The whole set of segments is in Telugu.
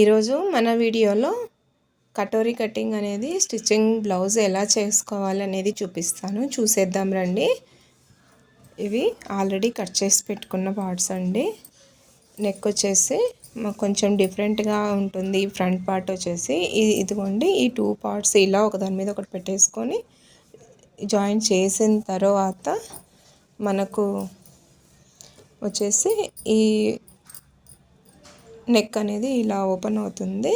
ఈరోజు మన వీడియోలో కటోరీ కటింగ్ అనేది స్టిచ్చింగ్ బ్లౌజ్ ఎలా చేసుకోవాలి అనేది చూపిస్తాను. చూసేద్దాం రండి. ఇవి ఆల్రెడీ కట్ చేసి పెట్టుకున్న పార్ట్స్ అండి. నెక్ వచ్చేసి కొంచెం డిఫరెంట్గా ఉంటుంది. ఫ్రంట్ పార్ట్ వచ్చేసి ఇదిగోండి ఈ టూ పార్ట్స్ ఇలా ఒక దాని మీద ఒకటి పెట్టేసుకొని జాయిన్ చేసిన తర్వాత మనకు వచ్చేసి ఈ నెక్ అనేది ఇలా ఓపెన్ అవుతుంది.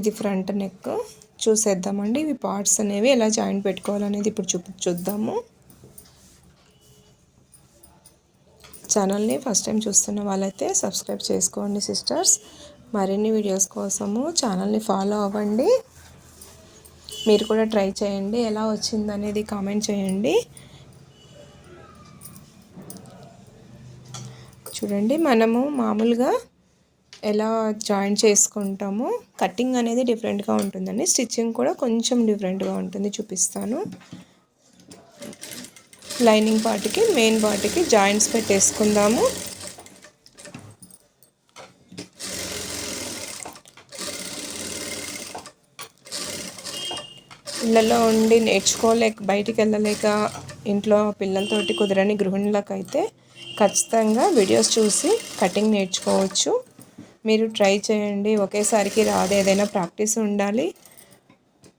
ఇది ఫ్రంట్ నెక్ చూసేద్దామండి. ఇవి పార్ట్స్ అనేవి ఎలా జాయింట్ పెట్టుకోవాలనేది ఇప్పుడు చూ చూద్దాము. ఛానల్ని ఫస్ట్ టైం చూస్తున్న వాళ్ళైతే సబ్స్క్రైబ్ చేసుకోండి సిస్టర్స్ మరిన్ని వీడియోస్ కోసము ఛానల్ని ఫాలో అవ్వండి. మీరు కూడా ట్రై చేయండి. ఎలా వచ్చిందనేది కామెంట్ చేయండి. చూడండి మనము మామూలుగా ఎలా జాయిన్ చేసుకుంటామో కటింగ్ అనేది డిఫరెంట్గా ఉంటుందండి. స్టిచ్చింగ్ కూడా కొంచెం డిఫరెంట్గా ఉంటుంది చూపిస్తాను. లైనింగ్ పార్ట్కి మెయిన్ పార్ట్కి జాయింట్స్ పెట్టేసుకుందాము. ఇళ్ళలో ఉండి నేర్చుకోలేక బయటికి వెళ్ళలేక ఇంట్లో పిల్లలతోటి కుదరని గృహిణులకైతే ఖచ్చితంగా వీడియోస్ చూసి కటింగ్ నేర్చుకోవచ్చు. మీరు ట్రై చేయండి. ఒకేసారికి రాదు. ఏదైనా ప్రాక్టీస్ ఉండాలి.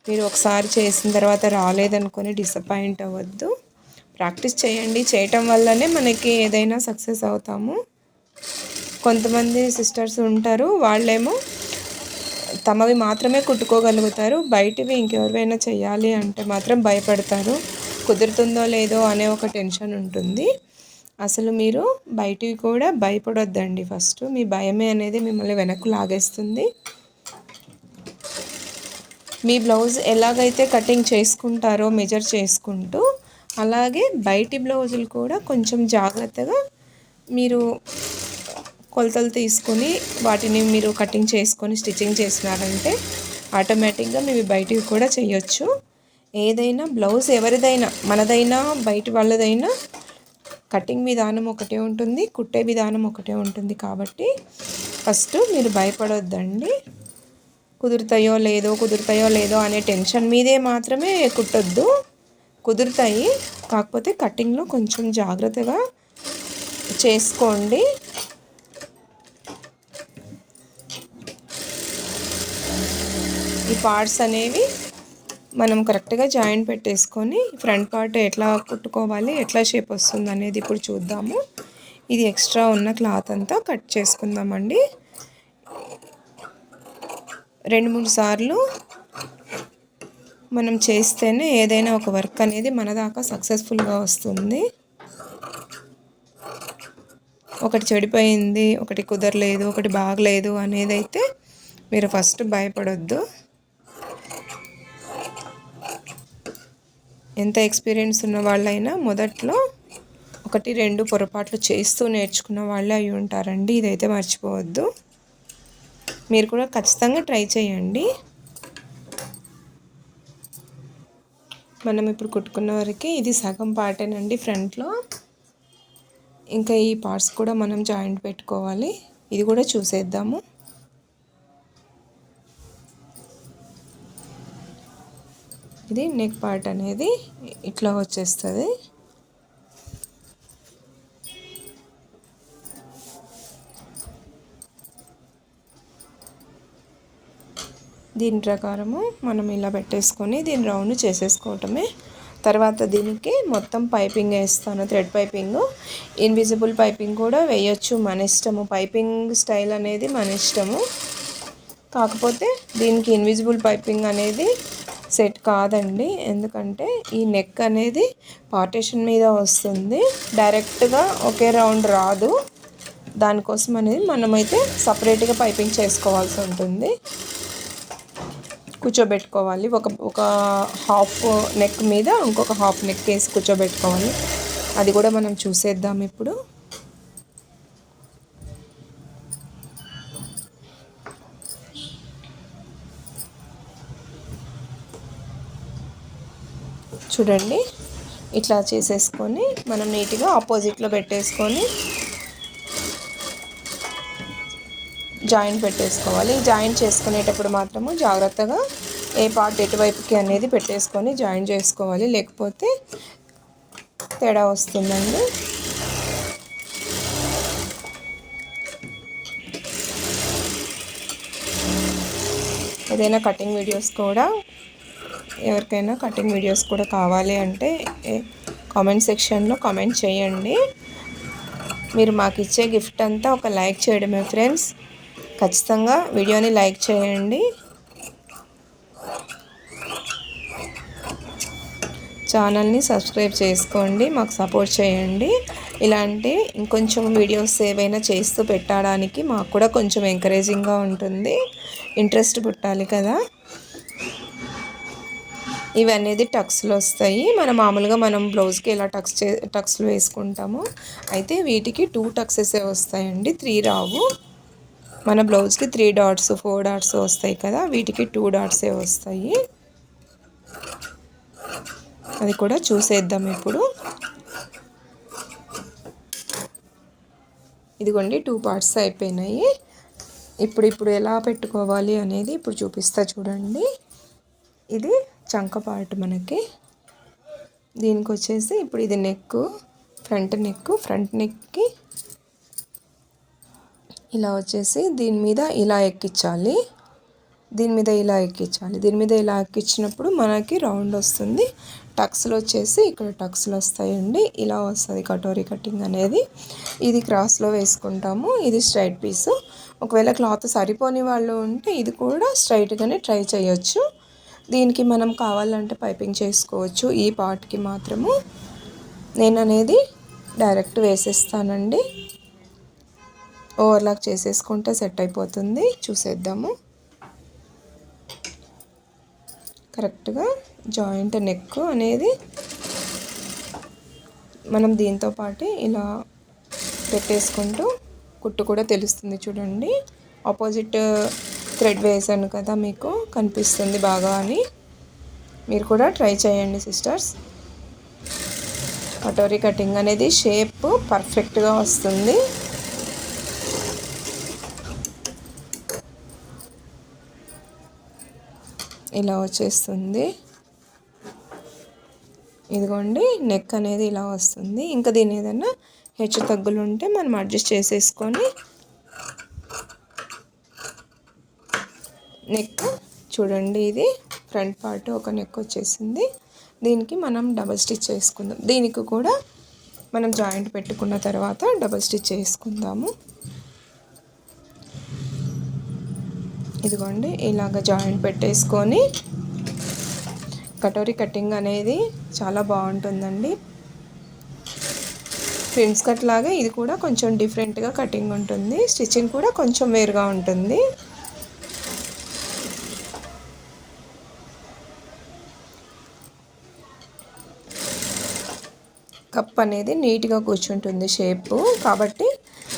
మీరు ఒకసారి చేసిన తర్వాత రాలేదనుకొని డిసప్పాయింట్ అవ్వద్దు. ప్రాక్టీస్ చేయండి. చేయటం వల్లనే మనకి ఏదైనా సక్సెస్ అవుతాము. కొంతమంది సిస్టర్స్ ఉంటారు. వాళ్ళేమో తమవి మాత్రమే కుట్టుకోగలుగుతారు. బయటవి ఇంకెవరివైనా చేయాలి అంటే మాత్రం భయపడతారు. కుదురుతుందో లేదో అనే ఒక టెన్షన్ ఉంటుంది. అసలు మీరు బయటికి కూడా భయపడొద్దండి. ఫస్ట్ మీ భయమే అనేది మిమ్మల్ని వెనక్కు లాగేస్తుంది. మీ బ్లౌజ్ ఎలాగైతే కటింగ్ చేసుకుంటారో మెజర్ చేసుకుంటూ అలాగే బయటి బ్లౌజులు కూడా కొంచెం జాగ్రత్తగా మీరు కొలతలు తీసుకొని వాటిని మీరు కటింగ్ చేసుకొని స్టిచ్చింగ్ చేసినారంటే ఆటోమేటిక్గా మీరు బయటికి కూడా చేయొచ్చు. ఏదైనా బ్లౌజ్ ఎవరిదైనా మనదైనా బయట వాళ్ళదైనా కటింగ్ విధానం ఒకటే ఉంటుంది కుట్టే విధానం ఒకటే ఉంటుంది కాబట్టి ఫస్ట్ మీరు భయపడొద్దండి. కుదురుతాయో లేదో కుదురుతాయో లేదో అనే టెన్షన్ మీదే మాత్రమే కుట్టొద్దు. కుదురుతాయి కాకపోతే కటింగ్లో కొంచెం జాగ్రత్తగా చేసుకోండి. ఈ పార్ట్స్ అనేవి మనం కరెక్ట్గా జాయింట్ పెట్టేసుకొని ఫ్రంట్ పార్ట్ ఎట్లా కుట్టుకోవాలి ఎట్లా షేప్ వస్తుంది అనేది ఇప్పుడు చూద్దాము. ఇది ఎక్స్ట్రా ఉన్న క్లాత్ అంతా కట్ చేసుకుందామండి. రెండు మూడు సార్లు మనం చేస్తేనే ఏదైనా ఒక వర్క్ అనేది మన దాకా సక్సెస్ఫుల్గా వస్తుంది. ఒకటి చెడిపోయింది ఒకటి కుదరలేదు ఒకటి బాగలేదు అనేది అయితే మీరు ఫస్ట్ భయపడొద్దు. ఎంత ఎక్స్పీరియన్స్ ఉన్న వాళ్ళైనా మొదట్లో ఒకటి రెండు పొరపాట్లు చేస్తూ నేర్చుకున్న వాళ్ళే అయి ఉంటారండి. ఇదైతే మర్చిపోవద్దు. మీరు కూడా ఖచ్చితంగా ట్రై చేయండి. మనం ఇప్పుడు కుట్టుకున్న వరకు ఇది సగం పార్టేనండి ఫ్రంట్లో. ఇంకా ఈ పార్ట్స్ కూడా మనం జాయింట్ పెట్టుకోవాలి. ఇది కూడా చూసేద్దాము. ఇది నెక్ పార్ట్ అనేది ఇట్లా వచ్చేస్తుంది. దీని ప్రకారము మనం ఇలా పెట్టేసుకొని దీని రౌండ్ చేసేసుకోవటమే. తర్వాత దీనికి మొత్తం పైపింగ్ వేస్తాను థ్రెడ్ పైపింగ్ ఇన్విజిబుల్ పైపింగ్ కూడా వేయచ్చు మన ఇష్టము. పైపింగ్ స్టైల్ అనేది మన ఇష్టము. కాకపోతే దీనికి ఇన్విజిబుల్ పైపింగ్ అనేది సెట్ కాదండి. ఎందుకంటే ఈ నెక్ అనేది పార్టేషన్ మీద వస్తుంది. డైరెక్ట్గా ఒకే రౌండ్ రాదు. దానికోసం అనేది మనమైతే సపరేట్గా పైపింగ్ చేసుకోవాల్సి ఉంటుంది. కూర్చోబెట్టుకోవాలి. ఒక ఒక హాఫ్ నెక్ మీద ఇంకొక హాఫ్ నెక్ వేసి కూర్చోబెట్టుకోవాలి. అది కూడా మనం చూసేద్దాం ఇప్పుడు. చూడండి. ఇట్లా చేసేసుకొని మనం నీట్గా ఆపోజిట్లో పెట్టేసుకొని జాయింట్ పెట్టేసుకోవాలి. జాయింట్ చేసుకునేటప్పుడు మాత్రము జాగ్రత్తగా ఏ పార్ట్ ఎటువైపుకి అనేది పెట్టేసుకొని జాయిన్ చేసుకోవాలి. లేకపోతే తేడా వస్తుందండి. ఏదైనా కటింగ్ వీడియోస్ కూడా ఎవరికైనా కటింగ్ వీడియోస్ కూడా కావాలి అంటే కామెంట్ సెక్షన్లో కామెంట్ చేయండి. మీరు మాకు ఇచ్చే గిఫ్ట్ అంతా ఒక లైక్ చేయడమే ఫ్రెండ్స్. ఖచ్చితంగా వీడియోని లైక్ చేయండి. ఛానల్ని సబ్స్క్రైబ్ చేసుకోండి మాకు సపోర్ట్ చేయండి. ఇలాంటి ఇంకొంచెం వీడియోస్ ఏవైనా చేస్తూ పెట్టడానికి మాకు కూడా కొంచెం ఎంకరేజింగ్గా ఉంటుంది. ఇంట్రెస్ట్ పుట్టాలి కదా. ఇవి అనేది టక్స్లు వస్తాయి. మన మామూలుగా మనం బ్లౌజ్కి ఎలా టక్స్ చే టక్స్లు వేసుకుంటామో అయితే వీటికి టూ టక్సెసే వస్తాయండి. త్రీ రావు. మన బ్లౌజ్కి త్రీ డాట్స్ ఫోర్ డాట్స్ వస్తాయి కదా వీటికి టూ డాట్సే వస్తాయి. అది కూడా చూసేద్దాం ఇప్పుడు. ఇదిగోండి టూ పార్ట్స్ అయిపోయినాయి. ఇప్పుడు ఇప్పుడు ఎలా పెట్టుకోవాలి అనేది ఇప్పుడు చూపిస్తా చూడండి. ఇది చంక పార్ట్ మనకి. దీనికి వచ్చేసి ఇప్పుడు ఇది నెక్ ఫ్రంట్ నెక్ ఫ్రంట్ నెక్కి ఇలా వచ్చేసి దీని మీద ఇలా ఎక్కించాలి. దీని మీద ఇలా ఎక్కించాలి. దీని మీద ఇలా ఎక్కించినప్పుడు మనకి రౌండ్ వస్తుంది. టక్స్లు వచ్చేసి ఇక్కడ టక్స్లు వస్తాయండి. ఇలా వస్తుంది కటోరీ కటింగ్ అనేది. ఇది క్రాస్లో వేసుకుంటాము. ఇది స్ట్రైట్ పీసు ఒకవేళ క్లాత్ సరిపోని వాళ్ళు ఉంటే ఇది కూడా స్ట్రైట్గానే ట్రై చేయొచ్చు. దీనికి మనం కావాలంటే పైపింగ్ చేసుకోవచ్చు. ఈ పార్ట్కి మాత్రము నేను అనేది డైరెక్ట్ వేసేస్తానండి. ఓవర్లాక్ చేసేసుకుంటే సెట్ అయిపోతుంది. చూసేద్దాము. కరెక్ట్గా జాయింట్ నెక్ అనేది మనం దీంతో పాటు ఇలా పెట్టేసుకుంటూ కుట్టు కూడా తెలుస్తుంది చూడండి. ఆపోజిట్ థ్రెడ్ వేసాను కదా మీకు కనిపిస్తుంది బాగా అని. మీరు కూడా ట్రై చేయండి సిస్టర్స్. కటోరీ కటింగ్ అనేది షేప్ పర్ఫెక్ట్గా వస్తుంది. ఇలా వచ్చేస్తుంది. ఇదిగోండి నెక్ అనేది ఇలా వస్తుంది. ఇంకా దీని ఏదైనా హెచ్చు తగ్గులు ఉంటే మనం అడ్జస్ట్ చేసేసుకొని నెక్ చూడండి ఇది ఫ్రంట్ పార్ట్ ఒక నెక్ వచ్చేసింది. దీనికి మనం డబల్ స్టిచ్ చేసుకుందాం. దీనికి కూడా మనం జాయింట్ పెట్టుకున్న తర్వాత డబల్ స్టిచ్ చేసుకుందాము. ఇదిగోండి ఇలాగ జాయింట్ పెట్టేసుకొని కటోరీ కటింగ్ అనేది చాలా బాగుంటుందండి. ప్రిన్స్ కట్ లాగా ఇది కూడా కొంచెం డిఫరెంట్గా కటింగ్ ఉంటుంది. స్టిచ్చింగ్ కూడా కొంచెం వేరుగా ఉంటుంది. కప్ అనేది నీట్గా కూర్చుంటుంది షేపు. కాబట్టి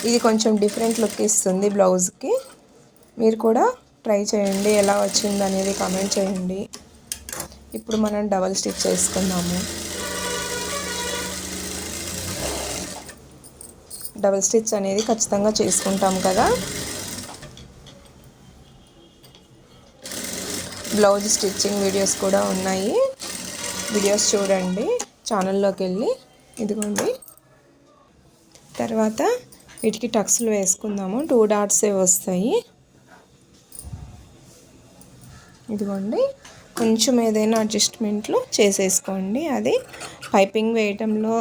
ఇది కొంచెం డిఫరెంట్ లుక్ ఇస్తుంది బ్లౌజ్కి. మీరు కూడా ట్రై చేయండి ఎలా వచ్చింది అనేది కామెంట్ చేయండి. ఇప్పుడు మనం డబల్ స్టిచ్ చేసుకుందాము. డబల్ స్టిచ్ అనేది ఖచ్చితంగా చేసుకుంటాం కదా. బ్లౌజ్ స్టిచ్చింగ్ వీడియోస్ కూడా ఉన్నాయి. వీడియోస్ చూడండి ఛానల్లోకి వెళ్ళి ఇదిగోండి. తర్వాత వీటికి టక్స్లు వేసుకుందాము. టూ డాట్సే వస్తాయి. ఇదిగోండి. కొంచెం ఏదైనా అడ్జస్ట్మెంట్లు చేసేసుకోండి. అది పైపింగ్ వేయటంలో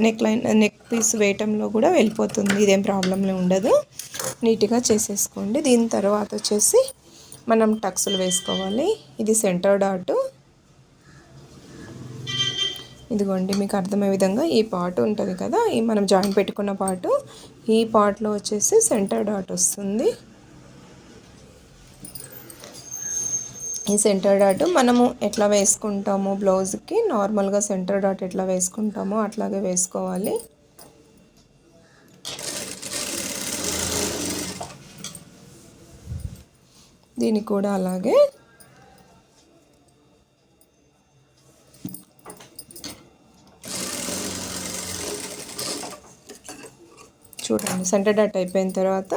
నెక్ లైన్ నెక్ పీస్ వేయటంలో కూడా వెళ్ళిపోతుంది. ఇదేం ప్రాబ్లం ఉండదు. నీట్గా చేసేసుకోండి. దీని తర్వాత వచ్చేసి మనం టక్స్లు వేసుకోవాలి. ఇది సెంటర్ డాటు. ఇదిగోండి మీకు అర్థమయ్యే విధంగా ఈ పార్ట్ ఉంటుంది కదా ఈ మనం జాయిన్ పెట్టుకున్న పార్టు ఈ పార్ట్లో వచ్చేసి సెంటర్ డాట్ వస్తుంది. ఈ సెంటర్ డాట్ మనము ఎట్లా వేసుకుంటామో బ్లౌజ్కి నార్మల్గా సెంటర్ డాట్ ఎట్లా వేసుకుంటామో అట్లాగే వేసుకోవాలి. దీనికి కూడా అలాగే చూడండి. సెంటర్ డాట్ అయిపోయిన తర్వాత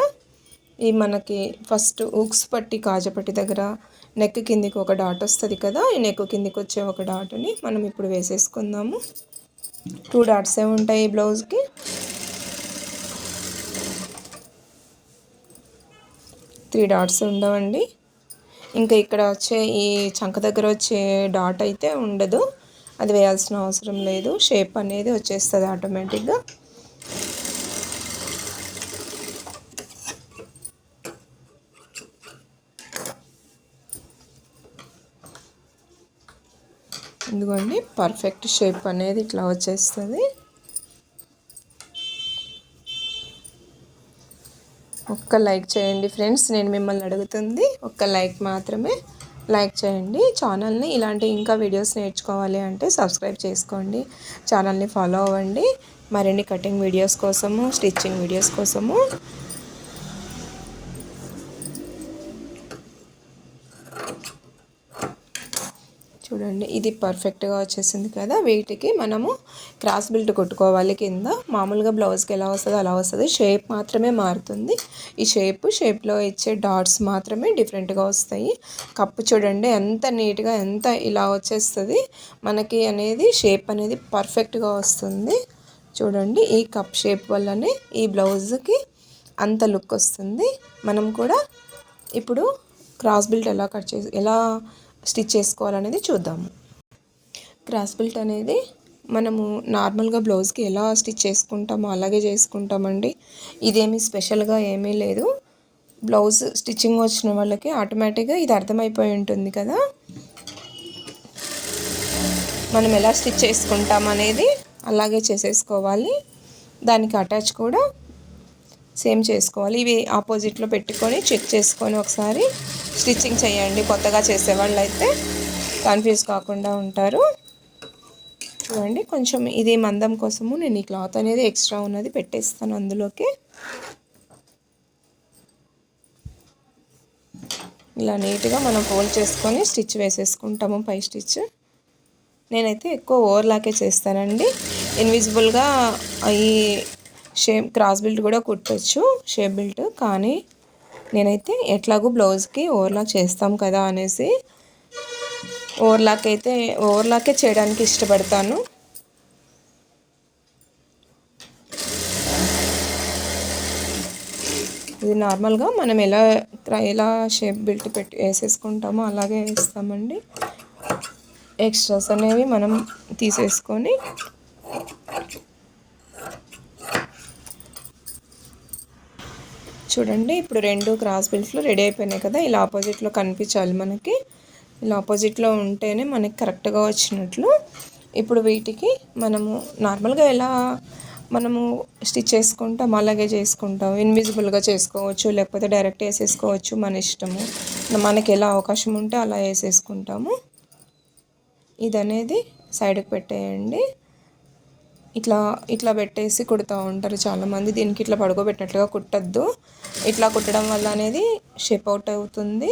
ఈ మనకి ఫస్ట్ ఉక్స్ పట్టి కాజపట్టి దగ్గర నెక్ కిందికి ఒక డాట్ వస్తుంది కదా ఈ నెక్ కిందికి వచ్చే ఒక డాట్ని మనం ఇప్పుడు వేసేసుకుందాము. టూ డాట్సే ఉంటాయి ఈ బ్లౌజ్కి త్రీ డాట్స్ ఉండవండి. ఇంకా ఇక్కడ వచ్చే ఈ చంక దగ్గర వచ్చే డాట్ అయితే ఉండదు. అది వేయాల్సిన అవసరం లేదు. షేప్ అనేది వచ్చేస్తుంది ఆటోమేటిక్గా ఇదిగోండి పర్ఫెక్ట్ షేప్ అనేది ఇట్లా వచ్చేస్తుంది. ఒక్క లైక్ చేయండి ఫ్రెండ్స్ నేను మిమ్మల్ని అడుగుతుంది ఒక్క లైక్ మాత్రమే లైక్ చేయండి. ఛానల్ని ఇలాంటి ఇంకా వీడియోస్ నేర్చుకోవాలి అంటే సబ్స్క్రైబ్ చేసుకోండి. ఛానల్ని ఫాలో అవ్వండి. మరిన్ని కటింగ్ వీడియోస్ కోసము స్టిచ్చింగ్ వీడియోస్ కోసము. చూడండి ఇది పర్ఫెక్ట్గా వచ్చేసింది కదా. వీటికి మనము క్రాస్ బిల్ట్ కొట్టుకోవాలి కింద. మామూలుగా బ్లౌజ్కి ఎలా వస్తుందో అలా వస్తుంది. షేప్ మాత్రమే మారుతుంది. ఈ షేప్ షేప్లో ఇచ్చే డాట్స్ మాత్రమే డిఫరెంట్గా వస్తాయి. కప్పు చూడండి ఎంత నీట్గా ఎంత ఇలా వచ్చేస్తుంది. మనకి అనేది షేప్ అనేది పర్ఫెక్ట్గా వస్తుంది. చూడండి ఈ కప్ షేప్ వల్లనే ఈ బ్లౌజ్కి అంత లుక్ వస్తుంది. మనం కూడా ఇప్పుడు క్రాస్ బిల్ట్ ఎలా కట్ చేసి ఎలా స్టిచ్ చేసుకోవాలనేది చూద్దాము. క్రాస్ బెల్ట్ అనేది మనము నార్మల్గా బ్లౌజ్కి ఎలా స్టిచ్ చేసుకుంటామో అలాగే చేసుకుంటామండి. ఇదేమి స్పెషల్గా ఏమీ లేదు. బ్లౌజ్ స్టిచ్చింగ్ వచ్చిన వాళ్ళకి ఆటోమేటిక్గా ఇది అర్థమైపోయి ఉంటుంది కదా. మనం ఎలా స్టిచ్ చేసుకుంటాం అనేది అలాగే చేసేసుకోవాలి. దానికి అటాచ్ కూడా సేమ్ చేసుకోవాలి. ఇవి ఆపోజిట్లో పెట్టుకొని చెక్ చేసుకొని ఒకసారి స్టిచ్చింగ్ చేయండి కొత్తగా చేసేవాళ్ళు అయితే కన్ఫ్యూజ్ కాకుండా ఉంటారు. చూడండి కొంచెం ఇది మందం కోసము నేను ఈ క్లాత్ అనేది ఎక్స్ట్రా ఉన్నది పెట్టేస్తాను అందులోకి. ఇలా నీట్గా మనం ఫోల్డ్ చేసుకొని స్టిచ్ వేసేసుకుంటాము పై స్టిచ్. నేనైతే ఎక్కువ ఓవర్లాకే చేస్తానండి. ఇన్విజిబుల్గా ఈ షేప్ క్రాస్ బిల్ట్ కూడా కుట్టచ్చు షేప్ బిల్ట్ కానీ నేనైతే ఎట్లాగూ బ్లౌజ్కి ఓవర్లాక్ చేస్తాం కదా అనేసి ఓవర్లాక్ అయితే ఓవర్లాకే చేయడానికి ఇష్టపడతాను. ఇది నార్మల్గా మనం ఎలా ఎలా షేప్ బిల్ట్ పెట్టి వేసేసుకుంటామో అలాగే వేస్తామండి. ఎక్స్ట్రాస్ అనేవి మనం తీసేసుకొని చూడండి ఇప్పుడు రెండు క్రాస్ బిల్స్లో రెడీ అయిపోయినాయి కదా ఇలా ఆపోజిట్లో కనిపించాలి మనకి. ఇలా ఆపోజిట్లో ఉంటేనే మనకి కరెక్ట్గా వచ్చినట్లు. ఇప్పుడు వీటికి మనము నార్మల్గా ఎలా మనము స్టిచ్ చేసుకుంటాం అలాగే చేసుకుంటాం. ఇన్విజిబుల్గా చేసుకోవచ్చు లేకపోతే డైరెక్ట్ వేసేసుకోవచ్చు మన ఇష్టము. మనకి ఎలా అవకాశం ఉంటే అలా వేసేసుకుంటాము. ఇది అనేది సైడ్కి పెట్టేయండి. ఇట్లా ఇట్లా పెట్టేసి కుడుతూ ఉంటారు చాలామంది. దీనికి ఇట్లా పడుకోబెట్టినట్లుగా కుట్టద్దు. ఇట్లా కుట్టడం వల్ల అనేది షేప్ అవుట్ అవుతుంది.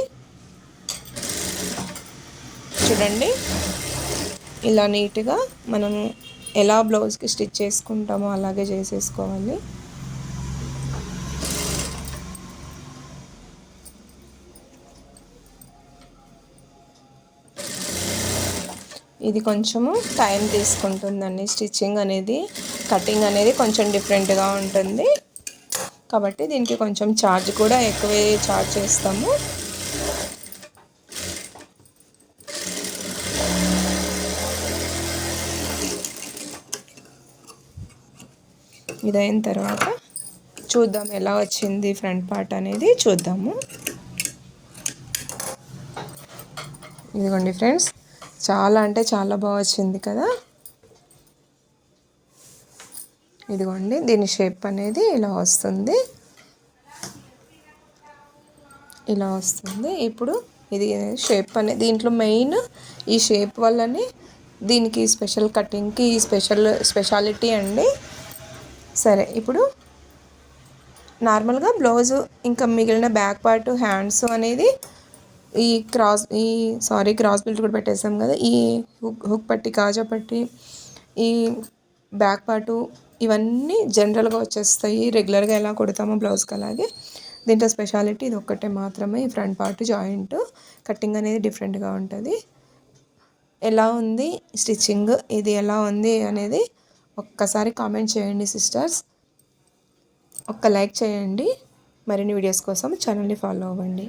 చూడండి. ఇలా నీట్గా మనము ఎలా బ్లౌజ్కి స్టిచ్ చేసుకుంటామో అలాగే చేసేసుకోవాలి. ఇది కొంచెము టైం తీసుకుంటుందండి. స్టిచ్చింగ్ అనేది కటింగ్ అనేది కొంచెం డిఫరెంట్గా ఉంటుంది. కాబట్టి దీనికి కొంచెం ఛార్జ్ కూడా ఎక్కువే ఛార్జ్ చేస్తాము. ఇదైన తర్వాత చూద్దాం ఎలా వచ్చింది ఫ్రంట్ పార్ట్ అనేది. చూద్దాము. ఇదిగోండి ఫ్రెండ్స్. చాలా అంటే చాలా బాగా వచ్చింది కదా. ఇదిగోండి దీని షేప్ అనేది ఇలా వస్తుంది. ఇలా వస్తుంది. ఇప్పుడు ఇది షేప్ అనేది దీంట్లో మెయిన్ ఈ షేప్ వల్లనే దీనికి స్పెషల్ కటింగ్కి స్పెషల్ స్పెషాలిటీ అండి. సరే ఇప్పుడు నార్మల్గా బ్లౌజు ఇంకా మిగిలిన బ్యాక్ పార్ట్ హ్యాండ్స్ అనేది ఈ క్రాస్ ఈ సారీ క్రాస్ బిల్ట్ కూడా పెట్టేసాం కదా. ఈ హుక్ హుక్ పట్టి కాజా పట్టి ఈ బ్యాక్ పార్టు ఇవన్నీ జనరల్గా వచ్చేస్తాయి. రెగ్యులర్గా ఎలా కుడతామో బ్లౌజ్కి అలాగే. దీంట్లో స్పెషాలిటీ ఇది ఒక్కటే మాత్రమే. ఈ ఫ్రంట్ పార్ట్ జాయింట్ కటింగ్ అనేది డిఫరెంట్గా ఉంటుంది. ఎలా ఉంది స్టిచ్చింగ్? ఇది ఎలా ఉంది అనేది ఒక్కసారి కామెంట్ చేయండి సిస్టర్స్. ఒక్క లైక్ చేయండి. మరిన్ని వీడియోస్ కోసం ఛానల్ని ఫాలో అవ్వండి.